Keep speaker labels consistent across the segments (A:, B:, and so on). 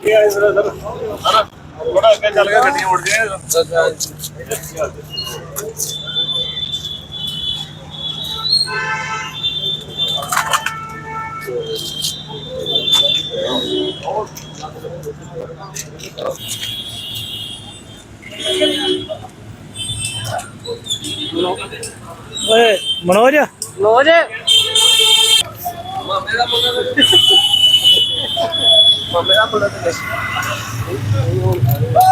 A: ਅੱਗੇ ਆਏ sir sir. ਥੋੜਾ ਅੱਗੇ ਚੱਲ ਗਿਆ ਗੱਡੀਆਂ ਉੜ ਗਈਆਂ
B: ਓਏ ਮਨੋਜ?
C: ਲੋਜ
B: ਕਰੋ ਕਰੋ ਖਲਾ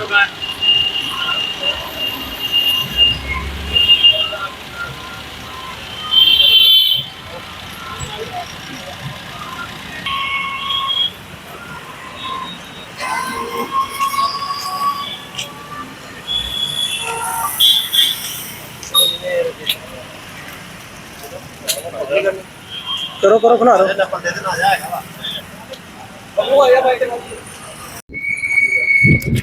B: ਰੋ ਗੱਡੀਆਂ ਚੱਲੇ ਨਹੀਂ ਚੱਲੀਆਂ
C: ਹਾਂ ਵੀ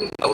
C: ਲੈ ਕੇ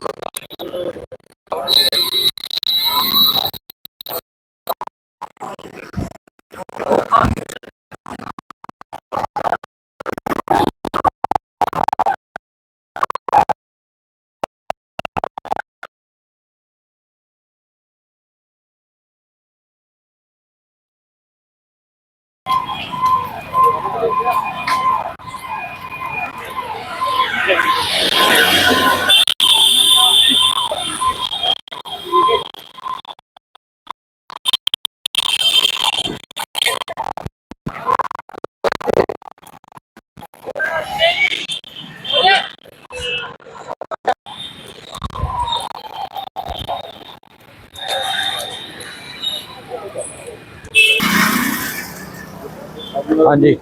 D: ਹਾਂਜੀ।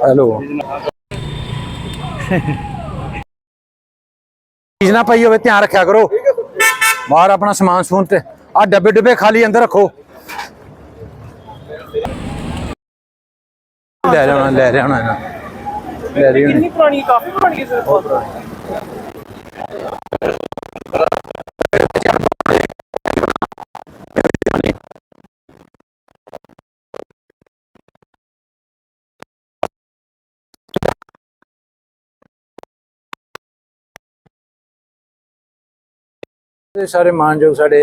D: ਹੈਲੋ ਚੀਜ਼ ਨਾ ਪਈ ਹੋਵੇ ਧਿਆਨ ਰੱਖਿਆ ਕਰੋ। ਬਾਹਰ ਆਪਣਾ ਸਮਾਨ ਸਮੂਨ ਤੇ ਆ ਡੱਬੇ ਡੱਬੇ ਖਾਲੀ ਅੰਦਰ ਰੱਖੋ। ਲੈ ਜਾਣਾ ਲੈ ਇਹਨਾਂ। ਲੈ ਰਹੀ
C: ਕਿੰਨੀ ਪੁਰਾਣੀ ਕਾਫੀ ਪੁਰਾਣੀ ਹੈ ਸਰ।
D: ਇਹ ਸਾਰੇ ਮਾਨਯੋਗ ਸਾਡੇ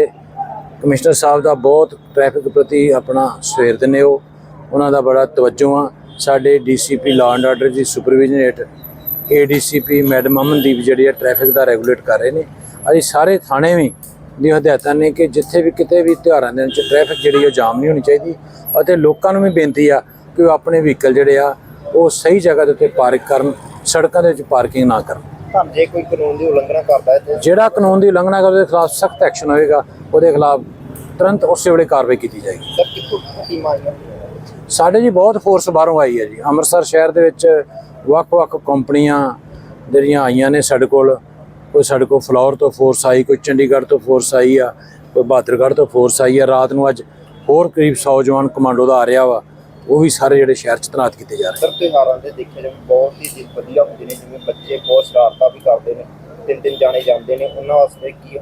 D: ਕਮਿਸ਼ਨਰ ਸਾਹਿਬ ਦਾ ਬਹੁਤ ਟ੍ਰੈਫਿਕ ਪ੍ਰਤੀ ਆਪਣਾ ਸਵੇਰ ਦੇ ਨੇ ਉਹ। ਉਹਨਾਂ ਦਾ ਬੜਾ ਤਵੱਜੋ ਆ। ਸਾਡੇ ਡੀਸੀਪੀ ਲਾਅ ਐਂਡ ਆਰਡਰ ਦੀ ਸੁਪਰਵਿਜ਼ਨ ਹੇਠ ਏਡੀਸੀਪੀ ਮੈਡਮ ਅਮਨਦੀਪ ਜਿਹੜੀ ਹੈ ਟ੍ਰੈਫਿਕ ਦਾ ਰੈਗੂਲੇਟ ਕਰ ਰਹੇ ਨੇ। ਅਸੀਂ ਸਾਰੇ ਥਾਣੇ ਵੀ ਦੀ ਹਦਾਇਤਾਂ ਨੇ ਕਿ ਜਿੱਥੇ ਵੀ ਕਿਤੇ ਵੀ ਤਿਉਹਾਰਾਂ ਦੇ ਵਿੱਚ ਟ੍ਰੈਫਿਕ ਜਿਹੜੀ ਉਹ ਜਾਮ ਨਹੀਂ ਹੋਣੀ ਚਾਹੀਦੀ ਅਤੇ ਲੋਕਾਂ ਨੂੰ ਵੀ ਬੇਨਤੀ ਆ ਕਿ ਉਹ ਆਪਣੇ ਵਹੀਕਲ ਜਿਹੜੇ ਆ ਉਹ ਸਹੀ ਜਗ੍ਹਾ ਦੇ ਉੱਤੇ ਪਾਰਕ ਕਰਨ, ਸੜਕਾਂ ਦੇ ਵਿੱਚ ਪਾਰਕਿੰਗ ਨਾ ਕਰਨ।
A: ਜੇ ਕੋਈ ਕਾਨੂੰਨ ਦੀ ਉਲੰਘਣਾ ਕਰਦਾ ਹੈ ਤੇ
D: ਜਿਹੜਾ ਕਾਨੂੰਨ ਦੀ ਉਲੰਘਣਾ ਕਰਦੇ ਉਹਦੇ ਖਿਲਾਫ ਸਖਤ ਐਕਸ਼ਨ ਹੋਏਗਾ ਉਹਦੇ ਖਿਲਾਫ ਤੁਰੰਤ ਉਸੇ ਵੇਲੇ ਕਾਰਵਾਈ ਕੀਤੀ ਜਾਏਗੀ।
A: ਸਰ ਕਿੱਥੋਂ ਟੀਮਾਂ ਆਈਆਂ
D: ਸਾਡੇ ਜੀ ਬਹੁਤ ਫੋਰਸ ਬਾਹਰੋਂ ਆਈ ਹੈ ਜੀ। ਅੰਮ੍ਰਿਤਸਰ ਸ਼ਹਿਰ ਦੇ ਵਿੱਚ ਵੱਖ-ਵੱਖ ਕੰਪਨੀਆਂ ਜਿਹੜੀਆਂ ਆਈਆਂ ਨੇ ਸਾਡੇ ਕੋਲ ਕੋਈ ਸਾਡੇ ਕੋਲ ਫਲੋਰ ਤੋਂ ਫੋਰਸ ਆਈ ਕੋਈ ਚੰਡੀਗੜ੍ਹ ਤੋਂ ਫੋਰਸ ਆਈ ਆ ਕੋਈ ਬਹਾਦਰਗੜ੍ਹ ਤੋਂ ਫੋਰਸ ਆਈ ਆ। ਰਾਤ ਨੂੰ ਅੱਜ ਹੋਰ ਕਰੀਬ 100 ਜਵਾਨ ਕਮਾਂਡੋ ਦਾ ਆ ਰਿਹਾ ਵਾ। ਉਹ ਵੀ ਸਾਰੇ ਜਿਹੜੇ ਸ਼ਹਿਰ 'ਚ ਤੈਨਾਤ ਕੀਤੇ ਜਾ ਰਹੇ
A: ਸਰ ਤਿਉਹਾਰਾਂ ਦੇ ਦੇਖਿਆ ਜਾਵੇ ਬਹੁਤ ਹੀ ਦਿਨ ਵਧੀਆ ਹੁੰਦੇ ਨੇ ਜਿਵੇਂ ਬੱਚੇ ਬਹੁਤ ਸ਼ਰਾਰਤਾਂ ਵੀ ਕਰਦੇ ਨੇ ਤਿੰਨ ਤਿੰਨ ਜਾਣੇ ਜਾਂਦੇ ਨੇ ਉਹਨਾਂ ਵਾਸਤੇ ਕੀ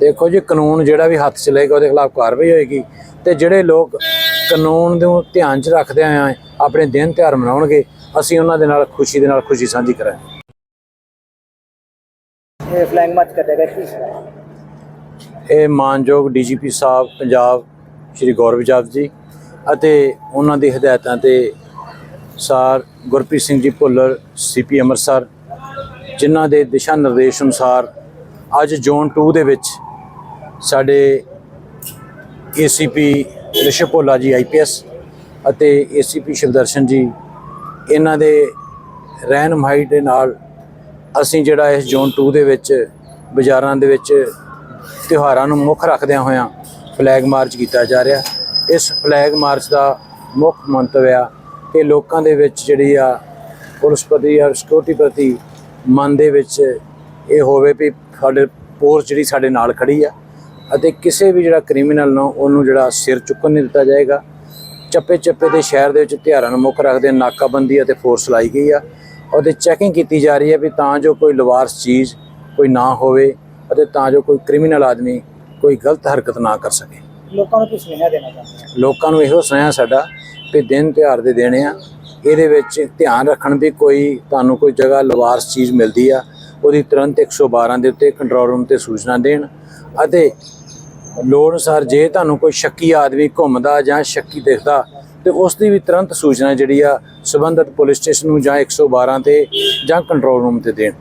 D: ਦੇਖੋ ਜੀ ਕਾਨੂੰਨ ਜਿਹੜਾ ਵੀ ਹੱਥ 'ਚ ਲਏਗਾ ਉਹਦੇ ਖਿਲਾਫ ਕਾਰਵਾਈ ਹੋਏਗੀ ਤੇ ਜਿਹੜੇ ਲੋਕ ਕਾਨੂੰਨ ਨੂੰ ਧਿਆਨ 'ਚ ਰੱਖਦੇ ਆ ਆਪਣੇ ਦਿਨ ਤਿਉਹਾਰ ਮਨਾਉਣਗੇ ਅਸੀਂ ਉਹਨਾਂ ਦੇ ਨਾਲ ਖੁਸ਼ੀ ਦੇ ਨਾਲ ਖੁਸ਼ੀ ਸਾਂਝੀ ਕਰਾਂਗੇ।
C: ਇਹ ਫਲਾਈਂਗ ਮਾਰਚ ਕਰੇਗਾ ਕੀ
D: ਇਹ ਮਾਨਯੋਗ ਡੀਜੀਪੀ ਸਾਹਿਬ ਪੰਜਾਬ ਸ਼੍ਰੀ ਗੌਰਵ ਜਾਦਵ ਜੀ ਅਤੇ ਉਹਨਾਂ ਦੀ ਹਦਾਇਤਾਂ ਤੇ ਸਾਰ ਗੁਰਪ੍ਰੀਤ ਸਿੰਘ ਜੀ ਭੁੱਲਰ ਸੀਪੀ ਅੰਮ੍ਰਿਤਸਰ, ਜਿਨ੍ਹਾਂ ਦੇ ਦਿਸ਼ਾ ਨਿਰਦੇਸ਼ ਅਨੁਸਾਰ ਅੱਜ ਜ਼ੋਨ 2 ਦੇ ਵਿੱਚ ਸਾਡੇ ਏਸੀਪੀ ਰਿਸ਼ਵ ਭੋਲਾ ਜੀ ਆਈਪੀਐਸ ਅਤੇ ਏਸੀਪੀ ਸ਼ਿਵਦਰਸ਼ਨ ਜੀ, ਇਹਨਾਂ ਦੇ ਰਹਿਨਮਾਈ ਦੇ ਨਾਲ ਅਸੀਂ ਜਿਹੜਾ ਇਸ ਜ਼ੋਨ 2 ਦੇ ਵਿੱਚ ਬਾਜ਼ਾਰਾਂ ਦੇ ਵਿੱਚ ਤਿਉਹਾਰਾਂ ਨੂੰ ਮੁੱਖ ਰੱਖਦਿਆਂ ਹੋਇਆਂ ਫਲੈਗ ਮਾਰਚ ਕੀਤਾ ਜਾ ਰਿਹਾ। ਇਸ ਫਲੈਗ ਮਾਰਚ ਦਾ ਮੁੱਖ ਮੰਤਵ ਆ ਕਿ ਲੋਕਾਂ ਦੇ ਵਿੱਚ ਜਿਹੜੀ ਆ ਪੁਲਿਸ ਪ੍ਰਤੀ ਔਰ ਸਿਕਿਉਰਿਟੀ ਪ੍ਰਤੀ ਮਨ ਦੇ ਵਿੱਚ ਇਹ ਹੋਵੇ ਵੀ ਸਾਡੇ ਪੋਰਸ ਜਿਹੜੀ ਸਾਡੇ ਨਾਲ ਖੜੀ ਆ ਅਤੇ ਕਿਸੇ ਵੀ ਜਿਹੜਾ ਕ੍ਰਿਮੀਨਲ ਨੂੰ ਉਹਨੂੰ ਜਿਹੜਾ ਸਿਰ ਚੁੱਕਣ ਨਹੀਂ ਦਿੱਤਾ ਜਾਏਗਾ। ਚੱਪੇ ਚੱਪੇ ਦੇ ਸ਼ਹਿਰ ਦੇ ਵਿੱਚ ਤਿਉਹਾਰਾਂ ਨੂੰ ਮੁੱਖ ਰੱਖਦੇ ਨਾਕਾਬੰਦੀ ਅਤੇ ਫੋਰਸ ਲਾਈ ਗਈ ਆ। ਉਹਦੇ ਚੈਕਿੰਗ ਕੀਤੀ ਜਾ ਰਹੀ ਹੈ ਵੀ ਤਾਂ ਜੋ ਕੋਈ ਲਵਾਰਸ ਚੀਜ਼ ਕੋਈ ਨਾ ਹੋਵੇ ਅਤੇ ਤਾਂ ਜੋ ਕੋਈ ਕ੍ਰਿਮੀਨਲ ਆਦਮੀ ਕੋਈ ਗਲਤ ਹਰਕਤ ਨਾ ਕਰ ਸਕੇ।
C: ਲੋਕਾਂ ਨੂੰ ਕੀ ਸੁਨੇਹਾ ਦੇਣਾ ਚਾਹੁੰਦੇ ਹੋ?
D: ਲੋਕਾਂ ਨੂੰ ਇਹੋ ਸੁਨੇਹਾ ਸਾਡਾ ਕਿ ਦਿਨ ਤਿਉਹਾਰ ਦੇ ਦੇਣੇ ਆ। ਇਹਦੇ ਵਿੱਚ ਧਿਆਨ ਰੱਖਣ ਵੀ ਕੋਈ ਤੁਹਾਨੂੰ ਕੋਈ ਜਗ੍ਹਾ ਲਵਾਰਸ ਚੀਜ਼ ਮਿਲਦੀ ਆ, ਉਹਦੀ ਤੁਰੰਤ 112 ਦੇ ਉੱਤੇ ਕੰਟਰੋਲ ਰੂਮ ਤੇ ਸੂਚਨਾ ਦੇਣ। ਅਤੇ ਲੋੜ ਅਨੁਸਾਰ ਜੇ ਤੁਹਾਨੂੰ ਕੋਈ ਸ਼ੱਕੀ ਆਦਮੀ ਘੁੰਮਦਾ ਜਾਂ ਸ਼ੱਕੀ ਦਿਖਦਾ, ਤੇ ਉਸ ਦੀ ਵੀ ਤੁਰੰਤ ਸੂਚਨਾ ਜਿਹੜੀ ਆ ਸਬੰਧਤ ਪੁਲਿਸ ਸਟੇਸ਼ਨ ਨੂੰ ਜਾਂ 112 ਤੇ ਜਾਂ ਕੰਟਰੋਲ ਰੂਮ ਤੇ ਦੇਣ।